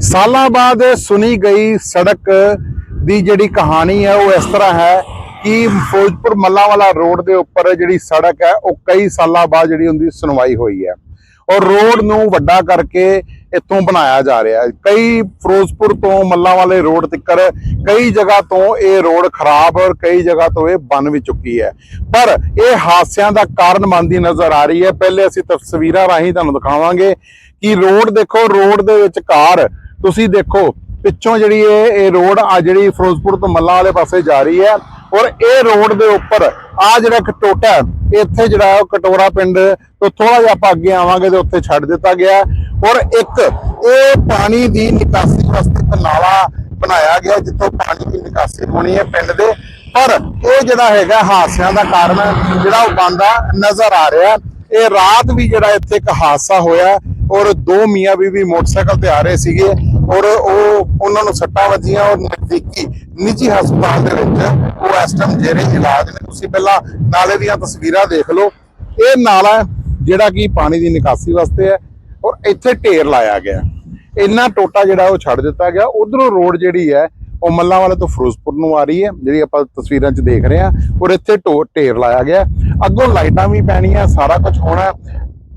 ਸਾਲਾਂ ਬਾਅਦ ਸੁਣੀ ਗਈ ਸੜਕ ਦੀ ਜਿਹੜੀ ਕਹਾਣੀ ਹੈ, ਉਹ ਇਸ ਤਰ੍ਹਾਂ ਹੈ ਕਿ ਫਿਰੋਜ਼ਪੁਰ ਮੱਲਾਂਵਾਲਾ ਰੋਡ ਦੇ ਉੱਪਰ ਜਿਹੜੀ ਸੜਕ ਹੈ, ਉਹ ਕਈ ਸਾਲਾਂ ਬਾਅਦ ਜਿਹੜੀ ਹੁੰਦੀ ਸੁਣਵਾਈ ਹੋਈ ਹੈ। ਔਰ ਰੋਡ ਨੂੰ ਵੱਡਾ ਕਰਕੇ ਇੱਥੋਂ ਬਣਾਇਆ ਜਾ ਰਿਹਾ ਹੈ। ਕਈ ਫਿਰੋਜ਼ਪੁਰ ਤੋਂ ਮੱਲਾਂ ਵਾਲੇ ਰੋਡ ਤੱਕਰ, ਕਈ ਜਗ੍ਹਾ ਤੋਂ ਇਹ ਰੋਡ ਖਰਾਬ, ਔਰ ਕਈ ਜਗ੍ਹਾ ਤੋਂ ਇਹ ਬਣ ਵੀ ਚੁੱਕੀ ਹੈ। ਪਰ ਇਹ ਹਾਦਸਿਆਂ ਦਾ ਕਾਰਨ ਬਣਦੀ ਨਜ਼ਰ ਆ ਰਹੀ ਹੈ। ਪਹਿਲੇ ਅਸੀਂ ਤਸਵੀਰਾਂ ਰਾਹੀਂ ਤੁਹਾਨੂੰ ਦਿਖਾਵਾਂਗੇ ਕਿ ਰੋਡ ਦੇਖੋ, ਰੋਡ ਦੇ ਵਿੱਚ ਕਾਰ ਤੁਸੀਂ ਦੇਖੋ, ਪਿੱਛੋਂ ਜਿਹੜੀ ਇਹ ਇਹ ਰੋਡ ਆ ਜਿਹੜੀ ਫਿਰੋਜ਼ਪੁਰ ਤੋਂ ਮੱਲਾ ਵਾਲੇ ਪਾਸੇ ਜਾ ਰਹੀ ਹੈ ਔਰ ਇਹ ਰੋਡ ਦੇ ਉੱਪਰ ਆ ਜਿਹੜਾ ਇੱਕ ਟੋਟਾ ਇੱਥੇ ਜਿਹੜਾ ਉਹ ਕਟੋਰਾ ਪਿੰਡ ਤੋਂ ਥੋੜਾ ਜਿਹਾ ਆਪਾਂ ਅੱਗੇ ਆਵਾਂਗੇ ਤੇ ਉੱਥੇ ਛੱਡ ਦਿੱਤਾ ਗਿਆ ਔਰ ਇੱਕ ਇਹ ਪਾਣੀ ਦੀ ਨਿਕਾਸੀ ਵਾਸਤੇ ਇੱਕ ਨਾਲਾ ਬਣਾਇਆ ਗਿਆ ਜਿੱਥੋਂ ਪਾਣੀ ਦੀ ਨਿਕਾਸੀ ਹੋਣੀ ਹੈ ਪਿੰਡ ਦੇ। ਪਰ ਇਹ ਜਿਹੜਾ ਹੈਗਾ ਹਾਦਸਿਆਂ ਦਾ ਕਾਰਨ ਜਿਹੜਾ ਉਹ ਬੰਦਾ ਨਜ਼ਰ ਆ ਰਿਹਾ ਇਹ ਰਾਤ ਵੀ ਜਿਹੜਾ ਇੱਥੇ ਇੱਕ ਹਾਦਸਾ ਹੋਇਆ ਔਰ ਦੋ ਮੀਆਂ ਬੀਵੀ ਮੋਟਰਸਾਈਕਲ ਤੇ ਆ ਰਹੇ ਸੀਗੇ। ਔਰ ਉਹ ਉਹਨਾਂ ਨੂੰ ਸੱਟਾਂ ਵੱਜੀਆਂ ਔਰ ਨਜ਼ਦੀਕੀ ਨਿੱਜੀ ਹਸਪਤਾਲ ਦੇ ਵਿੱਚ ਉਹ ਇਸ ਟਾਈਮ ਜੇਰੇ ਇਲਾਜ ਨੇ ਤੁਸੀਂ ਪਹਿਲਾਂ ਨਾਲੇ ਦੀਆਂ ਤਸਵੀਰਾਂ ਦੇਖ ਲਓ। ਇਹ ਨਾਲਾ ਜਿਹੜਾ ਕਿ ਪਾਣੀ ਦੀ ਨਿਕਾਸੀ ਵਾਸਤੇ ਹੈ ਔਰ ਇੱਥੇ ਢੇਰ ਲਾਇਆ ਗਿਆ ਇੰਨਾ ਟੋਟਾ ਜਿਹੜਾ ਉਹ ਛੱਡ ਦਿੱਤਾ ਗਿਆ। ਉਧਰੋਂ ਰੋਡ ਜਿਹੜੀ ਹੈ, ਉਹ ਮੱਲਾਂ ਵਾਲੇ ਤੋਂ ਫਿਰੋਜ਼ਪੁਰ ਨੂੰ ਆ ਰਹੀ ਹੈ, ਜਿਹੜੀ ਆਪਾਂ ਤਸਵੀਰਾਂ 'ਚ ਦੇਖ ਰਹੇ ਹਾਂ। ਔਰ ਇੱਥੇ ਢੋ, ਢੇਰ ਲਾਇਆ ਗਿਆ ਅੱਗੋਂ ਲਾਈਟਾਂ ਵੀ ਪੈਣੀਆਂ, ਸਾਰਾ ਕੁਝ ਹੋਣਾ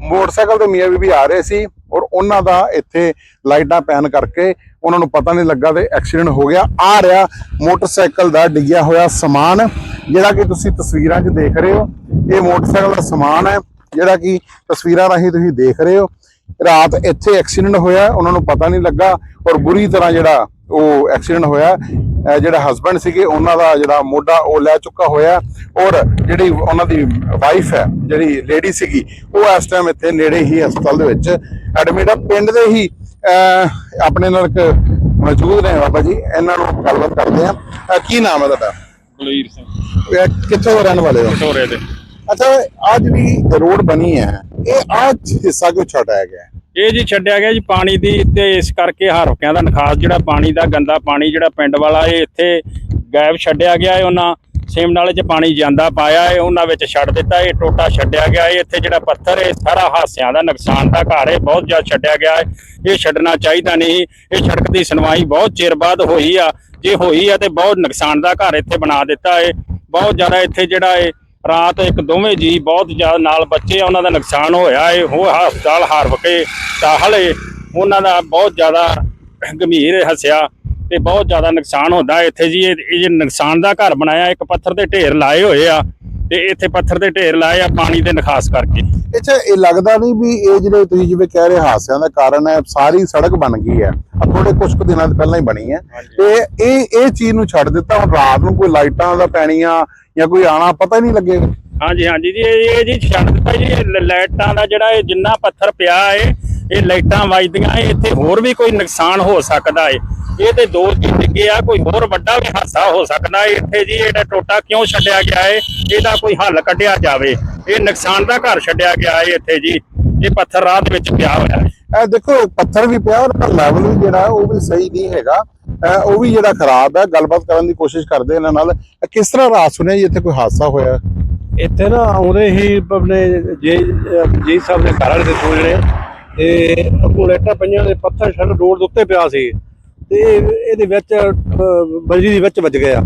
ਮੋਟਰਸਾਈਕਲ ਤੇ ਮੀਆਂ ਵੀ ਆ ਰਹੇ ਸੀ। ਔਰ ਉਹਨਾਂ ਦਾ ਇੱਥੇ ਲਾਈਟਾਂ ਪੈਣ ਕਰਕੇ ਉਹਨਾਂ ਨੂੰ ਪਤਾ ਨਹੀਂ ਲੱਗਾ ਤੇ ਐਕਸੀਡੈਂਟ ਹੋ ਗਿਆ। ਆ ਰਿਹਾ ਮੋਟਰਸਾਈਕਲ ਦਾ ਡਿੱਗਿਆ ਹੋਇਆ ਸਮਾਨ, ਜਿਹੜਾ ਕਿ ਤੁਸੀਂ ਤਸਵੀਰਾਂ 'ਚ ਦੇਖ ਰਹੇ ਹੋ। ਇਹ ਮੋਟਰਸਾਈਕਲ ਦਾ ਸਮਾਨ ਹੈ, ਜਿਹੜਾ ਕਿ ਤਸਵੀਰਾਂ ਰਾਹੀਂ ਤੁਸੀਂ ਦੇਖ ਰਹੇ ਹੋ। ਰਾਤ ਇੱਥੇ ਐਕਸੀਡੈਂਟ ਹੋਇਆ, ਉਹਨਾਂ ਨੂੰ ਪਤਾ ਨਹੀਂ ਲੱਗਾ ਔਰ ਬੁਰੀ ਤਰ੍ਹਾਂ ਜਿਹੜਾ ਉਹ ਐਕਸੀਡੈਂਟ ਹੋਇਆ। ਜਿਹੜਾ ਹਸਬੰਡ ਸੀਗੇ ਉਹਨਾਂ ਦਾ ਜਿਹੜਾ ਮੋਢਾ ਉਹ ਲੈ ਚੁੱਕਾ ਹੋਇਆ ਔਰ ਜਿਹੜੀ ਉਹਨਾਂ ਦੀ ਵਾਈਫ ਹੈ ਜਿਹੜੀ ਲੇਡੀ ਸੀਗੀ ਉਹ ਇਸ ਟਾਈਮ ਇੱਥੇ ਨੇੜੇ ਹੀ ਹਸਪਤਾਲ ਦੇ ਵਿੱਚ ਐਡਮਿਟ ਆ। ਪਿੰਡ ਦੇ ਹੀ ਆਪਣੇ ਨਾਲ ਇੱਕ ਮੌਜੂਦ ਨੇ ਬਾਬਾ ਜੀ ਇਹਨਾਂ ਨੂੰ ਗੱਲਬਾਤ ਕਰਦੇ ਆ ਕੀ ਨਾਮ ਹੈ ਤੁਹਾਡਾ? ਬਲਵੀਰ ਸਿੰਘ। ਕਿੱਥੋਂ ਰਹਿਣ ਵਾਲੇ ਹੋ? ਢੋਰੇ ਦੇ ਅੱਛਾ ਆਹ ਜਿਹੜੀ ਰੋਡ ਬਣੀ ਹੈ। ਇਹ ਆਹ ਹਿੱਸਾ ਕਿਉਂ ਛੱਡਿਆ ਗਿਆ? ਹੈ? ਇਹ ਜੀ ਛੱਡਿਆ ਗਿਆ ਜੀ ਪਾਣੀ ਦੀ ਤੇ ਇਸ ਕਰਕੇ ਹਰਫਿਆਂ ਦਾ ਨਖਾਸ ਜਿਹੜਾ ਪਾਣੀ ਦਾ ਗੰਦਾ ਪਾਣੀ ਜਿਹੜਾ ਪਿੰਡ ਵਾਲਾ ਇਹ ਇੱਥੇ ਗਾਇਬ ਛੱਡਿਆ ਗਿਆ ਹੈ, ਉਹਨਾਂ ਸੇਮ ਨਾਲੇ 'ਚ ਪਾਣੀ ਜਾਂਦਾ ਪਾਇਆ ਹੈ, ਉਹਨਾਂ ਵਿੱਚ ਛੱਡ ਦਿੱਤਾ ਇਹ ਟੋਟਾ ਛੱਡਿਆ ਗਿਆ ਹੈ, ਇੱਥੇ ਜਿਹੜਾ ਪੱਥਰ ਹੈ ਸਾਰਾ ਹਾਸਿਆਂ ਦਾ ਨੁਕਸਾਨ ਦਾ ਘਰ ਹੈ, ਬਹੁਤ ਜ਼ਿਆਦਾ ਛੱਡਿਆ ਗਿਆ ਹੈ, ਇਹ ਛੱਡਣਾ ਚਾਹੀਦਾ ਨਹੀਂ, ਇਹ ਸੜਕ ਦੀ ਸੁਣਵਾਈ ਬਹੁਤ ਚਿਰ ਬਾਅਦ ਹੋਈ ਆ, ਜੇ ਹੋਈ ਆ ਤੇ ਬਹੁਤ ਨੁਕਸਾਨ ਦਾ ਘਰ ਇੱਥੇ ਬਣਾ ਦਿੱਤਾ ਹੈ, ਬਹੁਤ ਜ਼ਿਆਦਾ ਇੱਥੇ ਜਿਹੜਾ ਹੈ ਰਾਤ ਇੱਕ ਦੋਵੇਂ ਜੀ ਬਹੁਤ ਜ਼ਿਆਦਾ ਨਾਲ ਬੱਚੇ ਆ ਉਹਨਾਂ ਦਾ ਨੁਕਸਾਨ ਹੋਇਆ ਏ ਉਹ ਹਸਪਤਾਲ ਹਾਰਵ ਕੇ ਦਾਖਲ ਉਹਨਾਂ ਦਾ ਬਹੁਤ ਜ਼ਿਆਦਾ ਗੰਭੀਰ ਹੱਸਿਆ ਤੇ ਬਹੁਤ ਜ਼ਿਆਦਾ ਨੁਕਸਾਨ ਹੁੰਦਾ ਇੱਥੇ ਜੀ। ਇਹ ਜੇ ਨੁਕਸਾਨ ਦਾ ਘਰ ਬਣਾਇਆ ਇੱਕ ਪੱਥਰ ਦੇ ਢੇਰ ਲਾਏ ਹੋਏ ਆ ਤੇ ਇੱਥੇ ਪੱਥਰ ਦੇ ਢੇਰ ਲਾਏ ਆ ਪਾਣੀ ਦੇ ਨਿਕਾਸ ਕਰਕੇ। ਅੱਛਾ ਇਹ ਲੱਗਦਾ ਨਹੀਂ ਵੀ ਇਹ ਜਿਹੜੇ ਤੁਸੀਂ ਜਿਵੇਂ ਕਹਿ ਰਹੇ ਹਾਦਸਿਆਂ ਦਾ ਕਾਰਨ ਹੈ ਸਾਰੀ ਸੜਕ ਬਣ ਗਈ ਹੈ। ਆ ਥੋੜੇ ਕੁਝ ਕੁ ਦਿਨਾਂ ਪਹਿਲਾਂ ਹੀ ਬਣੀ ਹੈ। ਤੇ ਇਹ ਇਹ ਚੀਜ਼ ਨੂੰ ਛੱਡ ਦਿੱਤਾ ਹੁਣ ਰਾਤ ਨੂੰ ਕੋਈ ਲਾਈਟਾਂ ਦਾ ਪੈਣੀਆਂ ਜਾਂ ਕੋਈ ਆਣਾ ਪਤਾ ਹੀ ਨਹੀਂ ਲੱਗੇਗਾ। ਹਾਂਜੀ ਹਾਂਜੀ ਜੀ ਇਹ ਜੀ ਛੱਡ ਦਿੱਤਾ ਜੀ ਲਾਈਟਾਂ ਦਾ ਜਿਹੜਾ ਇਹ ਜਿੰਨਾ ਪੱਥਰ ਪਿਆ ਏ ਇਹ ਲਾਈਟਾਂ ਵੱਜਦੀਆਂ ਏ ਇੱਥੇ ਹੋਰ ਵੀ ਕੋਈ ਨੁਕਸਾਨ ਹੋ ਸਕਦਾ ਏ। ਇਹ ਤੇ ਦੋ ਜੀ ਡਿੱਗੇ ਆ ਕੋਈ ਹੋਰ ਵੱਡਾ ਵੀ ਹਾਦਸਾ ਹੋ ਸਕਦਾ ਏ। ਇੱਥੇ ਜੀ ਇਹਦਾ ਟੋਟਾ ਕਿਉਂ ਛੱਡਿਆ ਗਿਆ ਏ? ਇਹਦਾ ਕੋਈ ਹੱਲ ਕੱਢਿਆ ਜਾਵੇ। ਇਹ ਨੁਕਸਾਨ ਦਾ ਘਰ ਛੱਡਿਆ ਗਿਆ ਏ ਇੱਥੇ ਜੀ। ਇਹ ਪੱਥਰ ਰਾਹ ਦੇ ਵਿੱਚ ਪਿਆ ਹੋਇਆ ਏ। ਇਹ ਦੇਖੋ ਪੱਥਰ ਵੀ ਪਿਆ ਔਰ ਲੈਵਲ ਵੀ ਜਿਹੜਾ ਉਹ ਵੀ ਸਹੀ ਨਹੀਂ ਹੈਗਾ। ਉਹ ਵੀ ਜਿਹੜਾ ਖਰਾਬ ਹੈ ਗੱਲਬਾਤ ਕਰਨ ਦੀ ਕੋਸ਼ਿਸ਼ ਕਰਦੇ ਇਹਨਾਂ ਨਾਲ। ਕਿਸ ਤਰ੍ਹਾਂ ਰਾਤ ਸੁਣਿਆ ਜੀ ਇੱਥੇ ਕੋਈ ਹਾਦਸਾ ਹੋਇਆ? ਇੱਥੇ ਨਾ ਆਉਂਦੇ ਹੀ ਆਪਣੇ ਜੇ ਜੀ ਸਾਹਿਬ ਦੇ ਘਰ ਵਾਲੇ ਦੇ ਕੋਲ ਜਿਹੜੇ ਤੇ ਅੱਗੋਂ ਲੈਟਾਂ ਪਈਆਂ ਦੇ ਪੱਥਰ ਛੱਡ ਰੋਡ ਦੇ ਉੱਤੇ ਪਿਆ ਸੀ। ਤੇ ਇਹ- ਇਹਦੇ ਵਿੱਚ ਬਜਰੀ ਦੇ ਵਿੱਚ ਵੱਜ ਗਿਆ।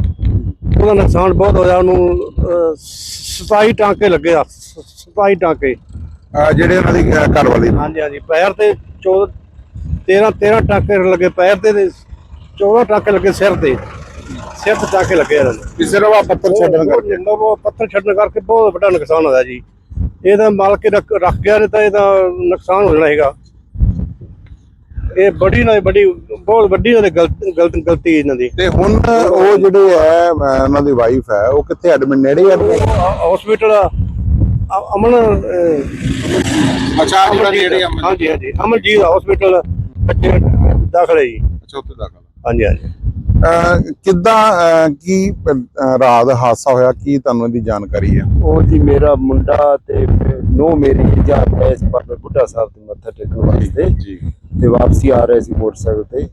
ਉਹਦਾ ਨੁਕਸਾਨ ਬਹੁਤ ਹੋਇਆ ਉਹਨੂੰ ਅਹ, 27 ਟਾਂਕੇ ਲੱਗੇ ਆ 27 ਟਾਂਕੇ। ਜਿਹੜੇ ਉਹਨਾਂ ਦੀ ਘਰ ਵਾਲੀ ਹਾਂਜੀ ਹਾਂਜੀ ਪੈਰ ਤੇ 14 13 13 ਟਾਂਕੇ ਲੱਗੇ ਪੈਰ ਤੇ 14 ਟਾਂਕੇ ਲੱਗੇ ਸਿਰ ਤੇ। ਸਿਰ ਤੇ ਟਾਂਕੇ ਲੱਗੇ ਇਹਨਾਂ ਨੂੰ ਕਿਸੇ ਰਵਾ ਪੱਥਰ ਛੱਡਣ ਕਰਕੇ। ਉਹ ਪੱਥਰ ਛੱਡਣ ਕਰਕੇ ਬਹੁਤ ਵੱਡਾ ਨੁਕਸਾਨ ਹੋਇਆ ਜੀ। ਇਹਦਾ ਮਾਲਕ ਰੱਖ ਰੱਖ ਗਿਆ ਨਹੀਂ ਤਾਂ ਇਹਦਾ ਨੁਕਸਾਨ ਹੋ ਜਾਣਾ ਹੈਗਾ। ਇਹ ਬੜੀ ਨਾ ਬੜੀ ਬਹੁਤ ਵੱਡੀ ਉਹਦੀ ਗਲਤ ਗਲਤ ਇਹਨਾਂ ਦੀ। ਤੇ ਹੁਣ ਉਹ ਜਿਹੜੇ ਹੈ ਉਹਨਾਂ ਦੀ ਵਾਈਫ ਹੈ ਉਹ ਕਿੱਥੇ ਐਡਮਿਟ ਨੇੜੇ ਐਡਮਿਟ ਹਸਪੀਟਲ ਅਮਨ ਅੱਛਾ ਅਮਨਜੀਤ ਹਾਂਜੀ ਹਾਂਜੀ। ਅਮਨਜੀਤ ਹਸਪੀਟਲ ਦਾਖਲ ਹੈ ਜੀ। ਅੱਛਾ ਉੱਥੇ ਦਾਖਲ। ਹਾਂਜੀ ਹਾਂਜੀ। ਕਿੱਦਾਂ ਅਹ ਕੀ ਅਹ ਰਾਤ ਹਾਦਸਾ ਹੋਇਆ? ਕੀ ਤੁਹਾਨੂੰ ਇਹਦੀ ਜਾਣਕਾਰੀ ਹੈ? ਉਹ ਜੀ ਮੇਰਾ ਮੁੰਡਾ ਤੇ ਨੋ ਮੇਰੀ ਜਾ ਰਿਹਾ ਇਸ ਬਾਬੇ ਬੁੱਢਾ ਸਾਹਿਬ ਦੇ ਮੱਥਾ ਟੇਕਣ ਵਾਸਤੇ ਜੀ। ਤੇ ਵਾਪਸੀ ਆ ਰਹੇ ਸੀ ਮੋਟਰਸਾਈਕਲ ਤੇ।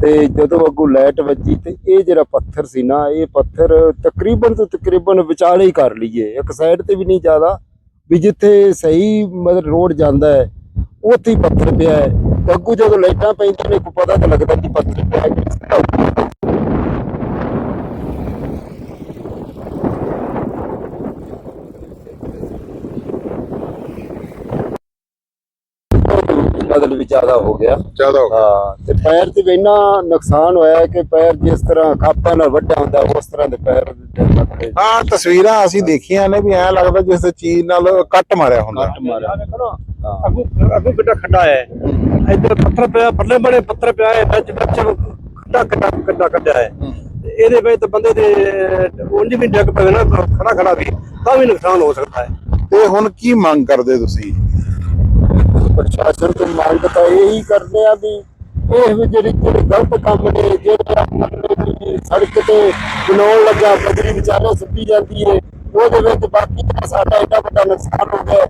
ਤੇ ਜਦੋਂ ਅੱਗੋਂ ਲਾਈਟ ਵੱਜੀ ਤੇ ਇਹ ਜਿਹੜਾ ਪੱਥਰ ਸੀ ਨਾ ਇਹ ਪੱਥਰ ਤਕਰੀਬਨ ਤੋਂ ਤਕਰੀਬਨ ਵਿਚਾਲੇ ਹੀ ਕਰ ਲਈਏ। ਇੱਕ ਸਾਈਡ ਤੇ ਵੀ ਨਹੀਂ ਜ਼ਿਆਦਾ ਵੀ ਜਿੱਥੇ ਸਹੀ ਮਤਲਬ ਰੋਡ ਜਾਂਦਾ ਹੈ ਉੱਥੇ ਹੀ ਪੱਥਰ ਪਿਆ ਹੈ। ਅੱਗੂ ਜਦੋਂ ਲਾਈਟਾਂ ਪੈਂਦੀਆਂ ਨੇ ਕੋਈ ਪਤਾ ਤਾਂ ਲੱਗਦਾ ਕਿ ਪੱਥਰ ਪਿਆ ਹੈ ਕਿ ਬਦਲ ਵੀ ਜ਼ਿਆਦਾ ਹੋ ਗਿਆ। ਜ਼ਿਆਦਾ ਹੋ ਗਿਆ। ਹਾਂ ਤੇ ਪੈਰ ਤੇ ਵੀ ਇੰਨਾ ਨੁਕਸਾਨ ਹੋਇਆ ਹੈ ਕਿ ਪੈਰ ਜਿਸ ਤਰ੍ਹਾਂ ਖਾਪਾਂ ਨਾਲ ਵੱਡਾ ਹੁੰਦਾ ਉਸ ਤਰ੍ਹਾਂ ਦੇ ਪੈਰ ਹਾਂ ਤਸਵੀਰਾਂ ਅਸੀਂ ਦੇਖੀਆਂ ਨੇ ਵੀ ਐ ਲੱਗਦਾ ਜਿਸ ਚੀਜ਼ ਨਾਲ ਕੱਟ ਮਾਰਿਆ ਹੁੰਦਾ। ਕੱਟ ਮਾਰਿਆ। ਅੱਗੂ ਅੱਗੂ ਕਿੱਡਾ ਖੱਡਾ ਹੈ। ਇੱਧਰ ਪੱਥਰ ਪਿਆ ਪੱਲੇ ਬੜੇ ਪੱਥਰ ਪਿਆ ਹੈ ਵਿੱਚ ਵਿੱਚ ਖੱਡਾ ਖੱਡਾ ਖੱਡਾ ਕੱਢਿਆ ਹੈ। ਇਹਦੇ ਵਿੱਚ ਤਾਂ ਬੰਦੇ ਦੇ ਉਂਝ ਵੀ ਡਿੱਗ ਪਵੇ ਨਾ ਖੜਾ ਖੜਾ ਵੀ ਤਾਂ ਵੀ ਨੁਕਸਾਨ ਹੋ ਸਕਦਾ ਹੈ। ਤੇ ਹੁਣ ਕੀ ਮੰਗ ਕਰਦੇ ਤੁਸੀਂ? ਪ੍ਰਸ਼ਾਸਨ ਤੋਂ ਮੰਗ ਤਾਂ ਇਹੀ ਕਰਦੇ ਆ ਵੀ ਇਹ ਵੀ ਜਿਹੜੇ ਜਿਹੜੇ ਗਲਤ ਕੰਮ ਨੇ ਜਿਹੜੇ ਸੜਕ ਤੇ ਬਣਾਉਣ ਲੱਗਾ ਬਜਰੀ ਵਿਚਾਰੇ ਸੁੱਟੀ ਜਾਂਦੀ ਹੈ ਉਹਦੇ ਵਿੱਚ ਬਾਕੀ ਸਾਡਾ ਐਡਾ ਵੱਡਾ ਨੁਕਸਾਨ ਹੋ ਗਿਆ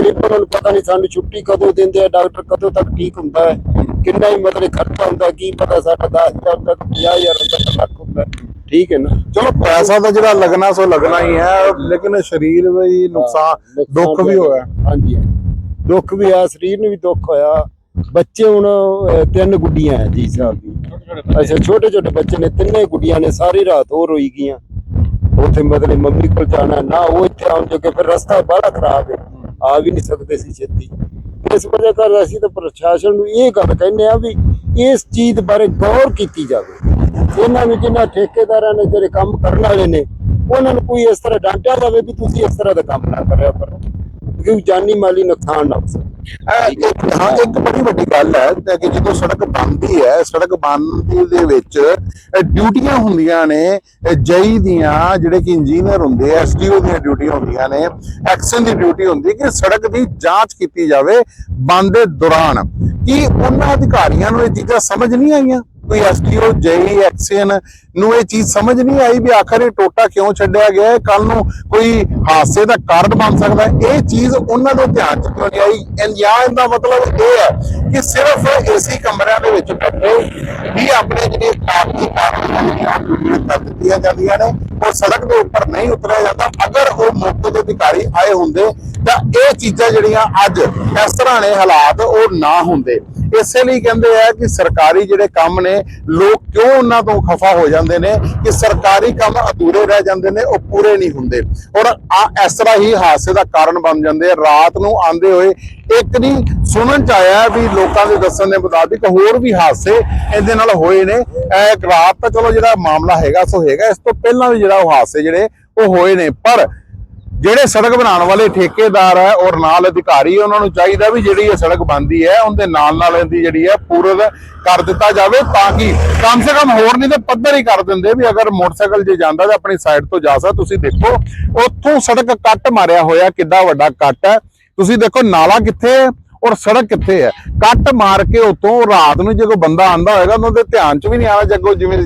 ਤਕਰੀਬਨ ਉਹਨੂੰ ਪਤਾ ਨਹੀਂ ਸਾਨੂੰ ਛੁੱਟੀ ਕਦੋਂ ਦਿੰਦੇ ਆ ਡਾਕਟਰ ਕਦੋਂ ਤੱਕ ਠੀਕ ਹੁੰਦਾ ਹੈ ਕਿੰਨਾ ਹੀ ਮਤਲਬ ਖਰਚਾ ਹੁੰਦਾ ਕੀ ਪਤਾ ਸਾਡਾ 10000 ਤੱਕ 50000 ਤੱਕ ਲੱਖ ਹੁੰਦਾ। ਠੀਕ ਹੈ ਨਾ? ਚਲੋ ਪੈਸਾ ਤਾਂ ਜਿਹੜਾ ਲੱਗਣਾ ਸੋ ਲੱਗਣਾ ਹੀ ਹੈ ਲੇਕਿਨ ਸਰੀਰ ਵੀ ਨੁਕਸਾਨ ਦੁੱਖ ਵੀ ਹੋਇਆ। ਹਾਂਜੀ ਦੁੱਖ ਵੀ ਆ ਸਰੀਰ ਨੂੰ ਵੀ ਦੁੱਖ ਹੋਇਆ। ਬੱਚੇ ਹੁਣ ਤਿੰਨ ਗੁੱਡੀਆਂ ਹੈ ਜੀ ਸਾਹਿਬ ਦੀ। ਅੱਛਾ ਛੋਟੇ ਛੋਟੇ ਬੱਚੇ ਨੇ ਤਿੰਨੇ ਗੁੱਡੀਆਂ ਨੇ ਸਾਰੀ ਰਾਤ ਹੋ ਰੋਈ ਗਈਆਂ। ਉੱਥੇ ਮਤਲਬ ਮੰਮੀ ਕੋਲ ਜਾਣਾ ਨਾ ਉਹ ਇੱਥੇ ਆਉਣ ਜੋਗੇ ਫਿਰ ਰਸਤਾ ਬੜਾ ਖਰਾਬ ਹੈ। ਆ ਵੀ ਨਹੀਂ ਸਕਦੇ ਸੀ ਛੇਤੀ। ਇਸ ਵਜ੍ਹਾ ਕਰ ਅਸੀਂ ਤਾਂ ਪ੍ਰਸ਼ਾਸਨ ਨੂੰ ਇਹ ਗੱਲ ਕਹਿੰਦੇ ਆ ਵੀ ਇਸ ਚੀਜ਼ ਬਾਰੇ ਗੌਰ ਕੀਤੀ ਜਾਵੇ। ਇਹਨਾਂ ਨੂੰ ਜਿਨ੍ਹਾਂ ਠੇਕੇਦਾਰਾਂ ਨੇ ਜਿਹੜੇ ਕੰਮ ਕਰਨ ਵਾਲੇ ਨੇ, ਉਹਨਾਂ ਨੂੰ ਕੋਈ ਇਸ ਤਰ੍ਹਾਂ ਡਾਂਟਿਆ ਜਾਵੇ ਵੀ ਤੁਸੀਂ ਇਸ ਤਰ੍ਹਾਂ ਦਾ ਕੰਮ ਨਾ ਕਰਿਆ ਕਰੋ। ਕਿਉਂਕਿ ਜਾਨੀ ਮਾਲੀ ਨੁਕਸਾਨ ਨਾ ਹੋ ਸਕੇ। ਹਾਂ, ਇੱਕ ਬੜੀ ਵੱਡੀ ਗੱਲ ਹੈ ਕਿ ਜਦੋਂ ਸੜਕ ਬਣਦੀ ਹੈ, ਸੜਕ ਬਣਦੀ ਦੇ ਵਿੱਚ ਡਿਊਟੀਆਂ ਹੁੰਦੀਆਂ ਨੇ ਜਈ ਦੀਆਂ, ਜਿਹੜੇ ਕਿ ਇੰਜੀਨੀਅਰ ਹੁੰਦੇ ਆ ਐਸਡੀਓ ਦੀਆਂ ਡਿਊਟੀਆਂ ਹੁੰਦੀਆਂ ਨੇ, ਐਕਸ਼ਨ ਦੀ ਡਿਊਟੀ ਹੁੰਦੀ ਕਿ ਸੜਕ ਦੀ ਜਾਂਚ ਕੀਤੀ ਜਾਵੇ ਬੰਦ ਦੇ ਦੌਰਾਨ। ਕੀ ਉਹਨਾਂ ਅਧਿਕਾਰੀਆਂ ਨੂੰ ਇਹ ਚੀਜ਼ਾਂ ਸਮਝ ਨਹੀਂ ਆਈਆਂ? ਕੋਈ ਐਸਡੀਓ ਜਈ ਐਕਸ਼ਨ ਨੂੰ ਇਹ ਚੀਜ਼ ਸਮਝ ਨਹੀਂ ਆਈ ਵੀ ਆਖਰ ਇਹ ਟੋਟਾ ਕਿਉਂ ਛੱਡਿਆ ਗਿਆ ਹੈ? ਕੱਲ ਨੂੰ ਕੋਈ ਹਾਦਸੇ ਦਾ ਕਾਰਨ ਬਣ ਸਕਦਾ ਹੈ? ਇਹ ਚੀਜ਼ ਉਹਨਾਂ ਦੇ ਧਿਆਨ ਚ ਕਿਉਂ ਨਹੀਂ ਆਈ? ਐਂ ਜਾਂ ਮਤਲਬ ਇਹ ਹੈ ਕਿ ਸਿਰਫ ਏਸੀ ਕਮਰਿਆਂ ਦੇ ਵਿੱਚ ਬੈਠੇ ਵੀ ਆਪਣੇ ਜਿਹੜੇ ਕਾਗਜ਼ੀ ਕਾਰਵਾਈਆਂ ਦਿੱਤੀਆਂ ਜਾਂਦੀਆਂ ਨੇ, ਉਹ ਸੜਕ ਦੇ ਉੱਪਰ ਨਹੀਂ ਉਤਰਿਆ ਜਾਂਦਾ। ਅਗਰ ਉਹ ਮੌਕੇ ਦੇ ਅਧਿਕਾਰੀ ਆਏ ਹੁੰਦੇ ਤਾਂ ਇਹ ਚੀਜ਼ਾਂ ਜਿਹੜੀਆਂ ਅੱਜ ਇਸ ਤਰ੍ਹਾਂ ਨੇ ਹਾਲਾਤ ਉਹ ਨਾ ਹੁੰਦੇ। ਇਸੇ ਲਈ ਕਹਿੰਦੇ ਆ ਕਿ ਸਰਕਾਰੀ ਜਿਹੜੇ ਕੰਮ ਨੇ, ਲੋਕ ਕਿਉਂ ਉਹਨਾਂ ਤੋਂ ਖਫਾ ਹੋ ਜਾਂਦੇ ਨੇ ਕਿ ਸਰਕਾਰੀ ਕੰਮ ਅਧੂਰੇ ਰਹਿ ਜਾਂਦੇ ਨੇ, ਉਹ ਪੂਰੇ ਨਹੀਂ ਹੁੰਦੇ। ਔਰ ਆ ਇਸ ਤਰ੍ਹਾਂ ਹੀ ਹਾਦਸੇ ਦਾ ਕਾਰਨ ਬਣ ਜਾਂਦੇ ਆ। ਰਾਤ ਨੂੰ ਆਂਦੇ ਹੋਏ ਇੱਕ ਨਹੀਂ, ਸੁਣਨ ਚ ਆਇਆ ਵੀ ਲੋਕਾਂ ਦੇ ਦੱਸਣ ਦੇ ਮੁਤਾਬਿਕ ਹੋਰ ਵੀ ਹਾਦਸੇ ਇਹਦੇ ਨਾਲ ਹੋਏ ਨੇ। ਰਾਤ ਤਾਂ ਚਲੋ ਜਿਹੜਾ ਮਾਮਲਾ ਹੈਗਾ, ਸੋ ਹੈਗਾ, ਇਸ ਤੋਂ ਪਹਿਲਾਂ ਵੀ ਜਿਹੜਾ ਉਹ ਹਾਦਸੇ ਜਿਹੜੇ ਉਹ ਹੋਏ ਨੇ। ਪਰ ਜਿਹੜੇ ਸੜਕ ਬਣਾਉਣ ਵਾਲੇ ਠੇਕੇਦਾਰ ਹੈ ਔਰ ਨਾਲ ਅਧਿਕਾਰੀ, ਉਹਨਾਂ ਨੂੰ ਚਾਹੀਦਾ ਵੀ ਜਿਹੜੀ ਇਹ ਸੜਕ ਬਣਦੀ ਹੈ, ਉਹਦੇ ਨਾਲ ਨਾਲ ਇਹਦੀ ਜਿਹੜੀ ਹੈ ਪੂਰਵ ਕਰ ਦਿੱਤਾ ਜਾਵੇ ਤਾਂ ਕਿ ਕਮ ਸੇ ਕਮ ਹੋਰ ਨਹੀਂ ਤੇ ਪੱਧਰ ਹੀ ਕਰ ਦਿੰਦੇ ਵੀ ਅਗਰ ਮੋਟਰਸਾਈਕਲ ਜੇ ਜਾਂਦਾ ਤਾਂ ਆਪਣੀ ਸਾਈਡ ਤੋਂ ਜਾ ਸਕਦਾ। ਤੁਸੀਂ ਦੇਖੋ, ਉੱਥੋਂ ਸੜਕ ਕੱਟ ਮਾਰਿਆ ਹੋਇਆ, ਕਿੱਡਾ ਵੱਡਾ ਕੱਟ ਹੈ। ਤੁਸੀਂ ਦੇਖੋ ਨਾਲਾ ਕਿੱਥੇ ਹੈ ਔਰ ਸੜਕ ਕਿੱਥੇ ਹੈ। ਕੱਟ ਮਾਰ ਕੇ ਉਤੋਂ ਰਾਤ ਨੂੰ ਜਦੋਂ ਬੰਦਾ ਆਂਦਾ ਹੋਏਗਾ ਉਹਨਾਂ ਦੇ ਧਿਆਨ 'ਚ ਵੀ ਨਹੀਂ ਆਣਾ ਜੱਗੋ ਜਿਵੇਂ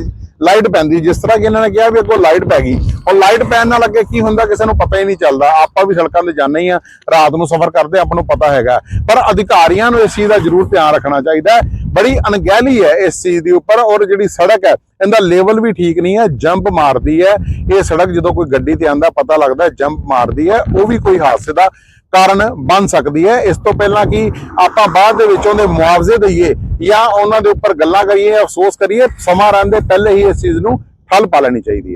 ਲਾਈਟ ਪੈਂਦੀ। ਜਿਸ ਤਰ੍ਹਾਂ ਕਿ ਇਹਨਾਂ ਨੇ ਕਿਹਾ ਵੀ ਅੱਗੋਂ ਲਾਈਟ ਪੈ ਗਈ। ਔਰ ਲਾਈਟ ਪੈਣ ਨਾਲ ਅੱਗੇ ਕੀ ਹੁੰਦਾ, ਕਿਸੇ ਨੂੰ ਪਤਾ ਹੀ ਨਹੀਂ ਚੱਲਦਾ। ਆਪਾਂ ਵੀ ਸੜਕਾਂ ਤੇ ਜਾਂਦੇ ਹੀ ਆ ਰਾਤ ਨੂੰ ਸਫ਼ਰ ਕਰਦੇ ਆਪਾਂ ਨੂੰ ਪਤਾ ਹੈਗਾ। ਪਰ ਅਧਿਕਾਰੀਆਂ ਨੂੰ ਇਸ ਚੀਜ਼ ਦਾ ਜ਼ਰੂਰ ਧਿਆਨ ਰੱਖਣਾ ਚਾਹੀਦਾ ਬੜੀ ਅਣਗਹਿਲੀ ਹੈ ਇਸ ਚੀਜ਼ ਦੇ ਉੱਪਰ ਔਰ ਜਿਹੜੀ ਸੜਕ ਹੈ, ਇਹਦਾ ਲੈਵਲ ਵੀ ਠੀਕ ਨਹੀਂ ਹੈ ਜੰਪ ਮਾਰਦੀ ਹੈ। ਇਹ ਸੜਕ ਜਦੋਂ ਕੋਈ ਗੱਡੀ ਤੇ ਆਂਦਾ ਪਤਾ ਲੱਗਦਾ ਜੰਪ ਮਾਰਦੀ ਹੈ। ਉਹ ਵੀ ਕੋਈ ਹਾਦਸੇ ਦਾ ਕਾਰਨ ਬਣ ਸਕਦੀ ਹੈ। ਇਸ ਤੋਂ ਪਹਿਲਾਂ ਕਿ ਆਪਾਂ ਬਾਅਦ ਦੇ ਵਿੱਚ ਉਹਦੇ ਮੁਆਵਜ਼ੇ ਦਈਏ ਜਾਂ ਉਹਨਾਂ ਦੇ ਉੱਪਰ ਗੱਲਾਂ ਕਰੀਏ, ਅਫਸੋਸ ਕਰੀਏ, ਸਮਾਂ ਰਹਿੰਦੇ ਪਹਿਲੇ ਹੀ ਇਸ ਚੀਜ਼ ਨੂੰ ਠੱਲ ਪਾ ਲੈਣੀ ਚਾਹੀਦੀ ਹੈ।